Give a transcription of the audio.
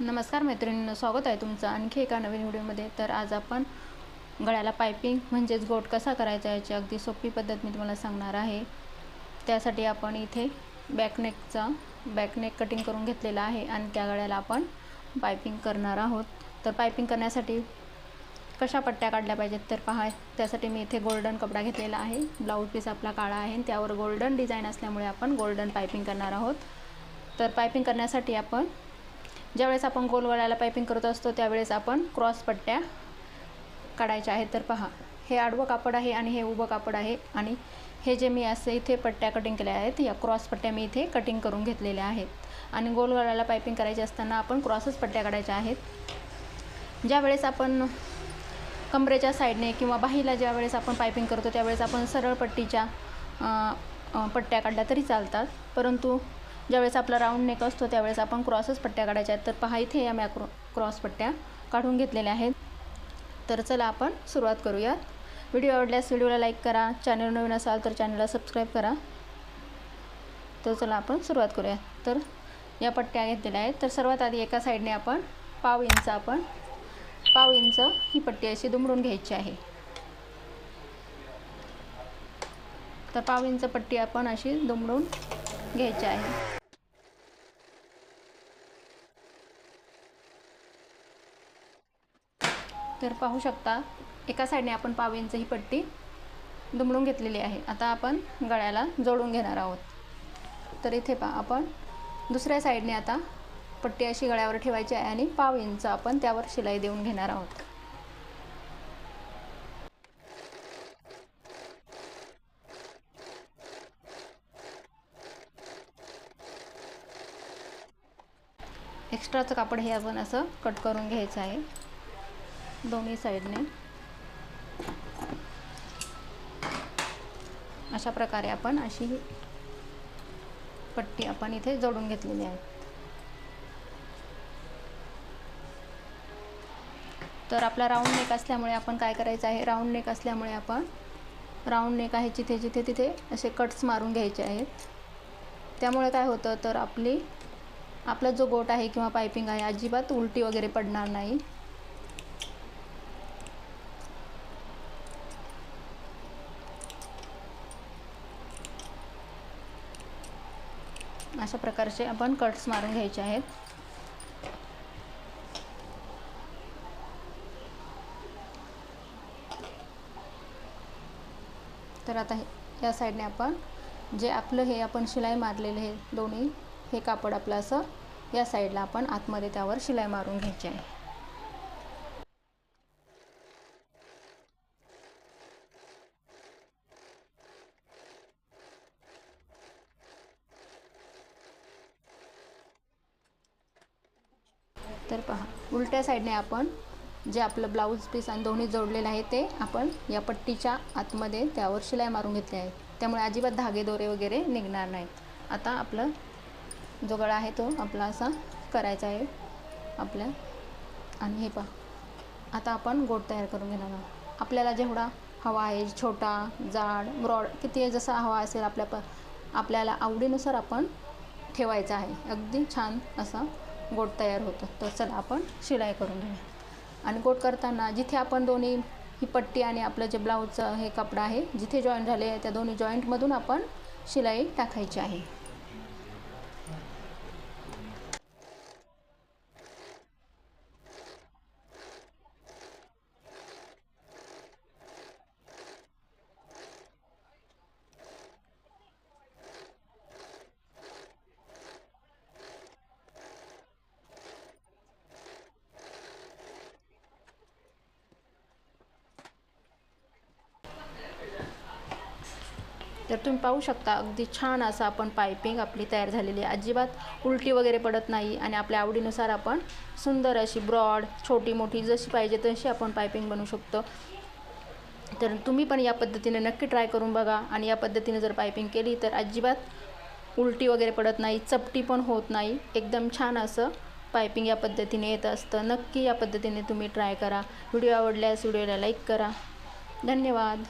नमस्कार मैत्रिणींना स्वागत आहे तुमचं आणखी एका नवीन व्हिडिओमध्ये. तर आज आपण गळ्याला पायपिंग म्हणजेच गोट कसा करायचा याची अगदी सोपी पद्धत मी तुम्हाला सांगणार आहे. त्यासाठी आपण इथे बॅकनेकचा बॅकनेक कटिंग करून घेतलेला आहे आणि त्या गळ्याला आपण पायपिंग करणार आहोत. तर पायपिंग करण्यासाठी कशा पट्ट्या काढल्या पाहिजेत तर पहा त्यासाठी मी इथे गोल्डन कपडा घेतलेला आहे. ब्लाऊज पीस आपला काळा आहे आणि त्यावर गोल्डन डिझाईन असल्यामुळे आपण गोल्डन पायपिंग करणार आहोत. तर पायपिंग करण्यासाठी आपण ज्यावेळेस आपण गोल गळ्याला पायपिंग करत असतो त्यावेळेस आपण क्रॉस पट्ट्या काढायच्या आहेत. तर पहा हे आडवं कापड आहे आणि हे उभं कापड आहे. आणि हे जे मी असे इथे पट्ट्या कटिंग केल्या आहेत या क्रॉस पट्ट्या मी इथे कटिंग करून घेतलेल्या आहेत. आणि गोल गळ्याला पायपिंग करायची असताना आपण क्रॉसच पट्ट्या काढायच्या आहेत. ज्यावेळेस आपण कमरेच्या साईडने किंवा बाहीला ज्यावेळेस आपण पायपिंग करतो त्यावेळेस आपण सरळ पट्टीच्या पट्ट्या काढल्या तरी चालतात. परंतु ज्यावेळेस आपला राऊंड नेक असतो त्यावेळेस आपण क्रॉसच पट्ट्या काढायच्या आहेत. तर पहा इथे या मॅ क्रॉस पट्ट्या काढून घेतलेल्या आहेत. तर चला आपण सुरुवात करूयात. व्हिडिओ आवडल्यास व्हिडिओला लाईक करा. चॅनल नवीन असाल तर चॅनलला सबस्क्राईब करा. तर चला आपण सुरुवात करूया तर या पट्ट्या घेतलेल्या आहेत. तर सर्वात आधी एका साईडने आपण पाव इंच आपण पाव इंच ही पट्टी अशी दुमडून घ्यायची आहे. तर पाव इंच पट्टी आपण अशी दुमडून घ्यायचे आहे. तर पाहू शकता एका साईडने आपण पाव इंच ही पट्टी दुमडून घेतलेली आहे. आता आपण गळ्याला जोडून घेणार आहोत. तर इथे पा आपण दुसऱ्या साईडने आता पट्टी अशी गळ्यावर ठेवायची आहे आणि पाव इंच आपण त्यावर शिलाई देऊन घेणार आहोत. एक्स्ट्राचं कापड हे आपण असं कट करून घ्यायचं आहे. दोन्ही साईडने. अशा प्रकारे आपण अशी ही पट्टी आपण इथे जोडून घेतलेली आहे. तर आपला राऊंड नेक असल्यामुळे आपण काय करायचं आहे? राऊंड नेक असल्यामुळे आपण राऊंड नेक आहे जिथे जिथे तिथे असे कट्स मारून घ्यायचे आहेत. त्यामुळे काय होतं? तर आपली आपला जो गोट आहे किंवा पायपिंग आहे अजिबात उलटी वगैरे पडणार नाही. अशा प्रकारचे आपण कट्स मारून घ्यायचे आहेत. तर आता या साईडने आपण जे आपलं हे आपण शिलाई मारलेले हे दोन्ही हे कापड आपलं असं या साईडला आपण आतमध्ये त्यावर शिलाई मारून घ्यायची आहे. तर पहा उलट्या साईडने आपण जे आपलं ब्लाऊज पीस आणि दोन्ही जोडलेलं आहे ते आपण या पट्टीच्या आतमध्ये त्यावर शिलाई मारून घेतली आहे. त्यामुळे अजिबात धागे दोरे वगैरे निघणार नाहीत. आता आपलं जो गळा आहे तो आपला असा करायचा आहे आपल्या. आणि हे पहा. आता आपण गोट तयार करून घेणार आहोत. आपल्याला जेवढा हवा आहे छोटा जाड ब्रॉड किती जसा हवा असेल आपल्या प आपल्याला आवडीनुसार आपण ठेवायचा आहे. अगदी छान असा गोट तयार होतो. तर चला आपण शिलाई करून घेऊया. आणि गोट करताना जिथे आपण दोन्ही ही पट्टी आणि आपलं जे ब्लाऊजचं हे कपडा आहे जिथे जॉईंट झाले आहे त्या दोन्ही जॉईंटमधून आपण शिलाई टाकायची आहे. तर तुम्ही पाहू शकता अगदी छान असं आपण पायपिंग आपली तयार झालेली आहे. अजिबात उलटी वगैरे पडत नाही आणि आपल्या आवडीनुसार आपण सुंदर अशी ब्रॉड छोटी मोठी जशी पाहिजे तशी आपण पायपिंग बनवू शकतो. तर तुम्ही पण या पद्धतीने नक्की ट्राय करून बघा आणि या पद्धतीने जर पायपिंग केली तर अजिबात उलटी वगैरे पडत नाही चपटी पण होत नाही. एकदम छान असं पायपिंग या पद्धतीने येत असतं. नक्की या पद्धतीने तुम्ही ट्राय करा. व्हिडिओ आवडल्यास व्हिडिओला लाईक करा. धन्यवाद.